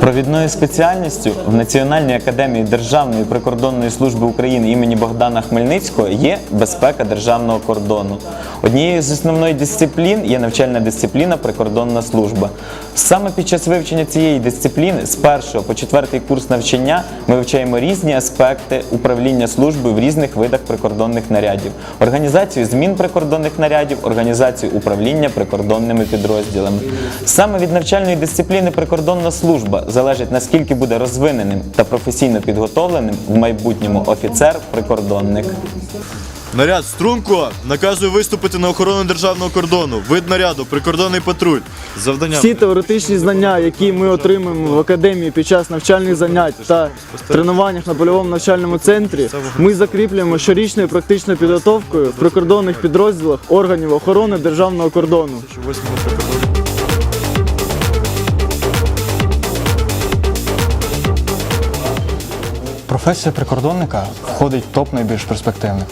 Провідною спеціальністю в Національній академії Державної прикордонної служби України імені Богдана Хмельницького є безпека державного кордону. Однією з основних дисциплін є навчальна дисципліна прикордонна служба. Саме під час вивчення цієї дисципліни з першого по четвертий курс навчання ми вивчаємо різні аспекти управління службою в різних видах прикордонних нарядів, організацію змін прикордонних нарядів, організацію управління прикордонними підрозділами. Саме від навчальної дисципліни прикордонна служба залежить наскільки буде розвиненим та професійно підготовленим в майбутньому офіцер-прикордонник. Наряд струнко наказує виступити на охорону державного кордону. Вид наряду, прикордонний патруль. Завдання Всі теоретичні знання, які ми отримуємо в академії під час навчальних занять та тренуваннях на польовому навчальному центрі, ми закріплюємо щорічною практичною підготовкою в прикордонних підрозділах органів охорони державного кордону. Професія прикордонника входить в топ найбільш перспективних.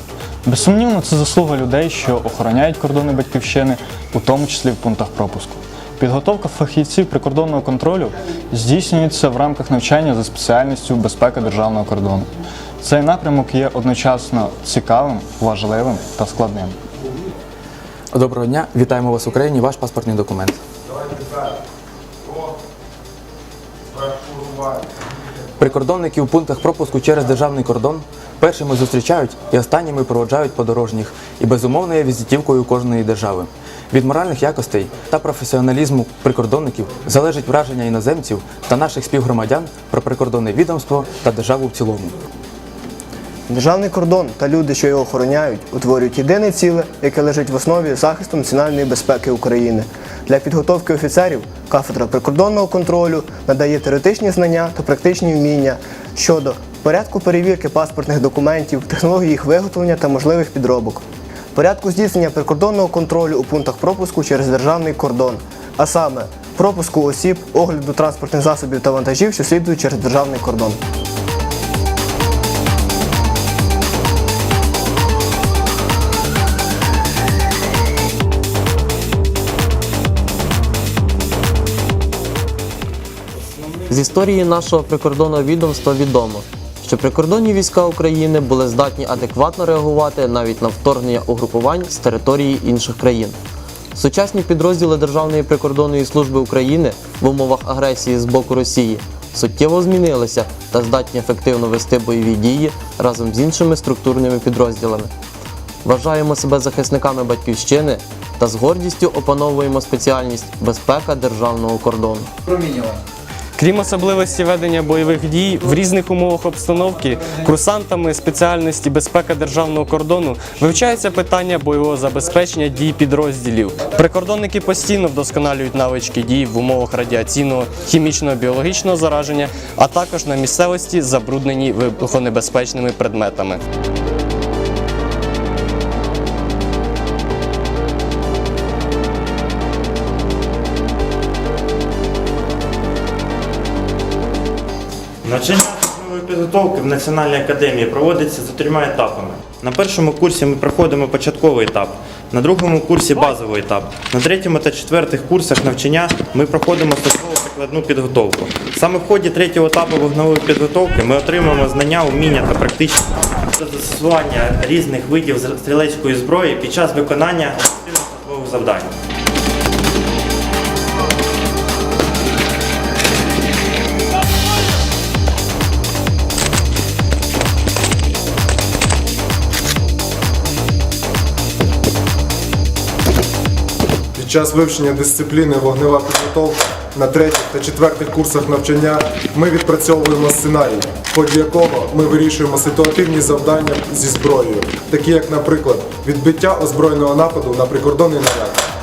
Безсумнівно, це заслуга людей, що охороняють кордони батьківщини, у тому числі в пунктах пропуску. Підготовка фахівців прикордонного контролю здійснюється в рамках навчання за спеціальністю безпека державного кордону. Цей напрямок є одночасно цікавим, важливим та складним. Доброго дня, вітаємо вас в Україні. Ваш паспортний документ. Прикордонники у пунктах пропуску через державний кордон першими зустрічають і останніми проводжають подорожніх і безумовно є візитівкою кожної держави. Від моральних якостей та професіоналізму прикордонників залежить враження іноземців та наших співгромадян про прикордонне відомство та державу в цілому. Державний кордон та люди, що його охороняють, утворюють єдине ціле, яке лежить в основі захисту національної безпеки України. Для підготовки офіцерів кафедра прикордонного контролю надає теоретичні знання та практичні вміння щодо порядку перевірки паспортних документів, технології їх виготовлення та можливих підробок, порядку здійснення прикордонного контролю у пунктах пропуску через державний кордон, а саме пропуску осіб, огляду транспортних засобів та вантажів, що слідують через державний кордон. З історії нашого прикордонного відомства відомо, що прикордонні війська України були здатні адекватно реагувати навіть на вторгнення угрупувань з території інших країн. Сучасні підрозділи Державної прикордонної служби України в умовах агресії з боку Росії суттєво змінилися та здатні ефективно вести бойові дії разом з іншими структурними підрозділами. Вважаємо себе захисниками батьківщини та з гордістю опановуємо спеціальність безпека державного кордону. Крім особливості ведення бойових дій в різних умовах обстановки, курсантами спеціальності безпека державного кордону вивчається питання бойового забезпечення дій підрозділів. Прикордонники постійно вдосконалюють навички дій в умовах радіаційного, хімічного, біологічного зараження, а також на місцевості, забрудненій вибухонебезпечними предметами. Навчання військової підготовки в Національній академії проводиться за трьома етапами. На першому курсі ми проходимо початковий етап, на другому курсі базовий етап, на третьому та четвертих курсах навчання ми проходимо стосовно прикладну підготовку. Саме в ході третього етапу вогневої підготовки ми отримуємо знання, уміння та практичне застосування різних видів стрілецької зброї під час виконання оперативно-службових завдань. Час вивчення дисципліни вогнева підготовка на третіх та четвертих курсах навчання ми відпрацьовуємо сценарій, в ході якого ми вирішуємо ситуативні завдання зі зброєю, такі як, наприклад, відбиття озброєного нападу на прикордонний наряд.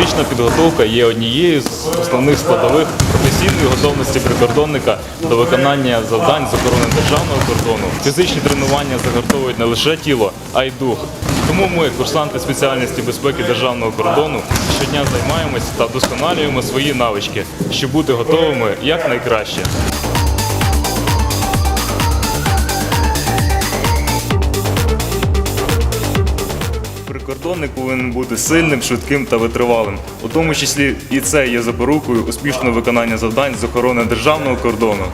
Фізична підготовка є однією з основних складових професійної готовності прикордонника до виконання завдань з охорони державного кордону. Фізичні тренування загартовують не лише тіло, а й дух. Тому ми, курсанти спеціальності безпеки державного кордону, щодня займаємось та вдосконалюємо свої навички, щоб бути готовими якнайкраще. Прикордонник повинен бути сильним, швидким та витривалим. У тому числі і це є запорукою успішного виконання завдань з охорони державного кордону.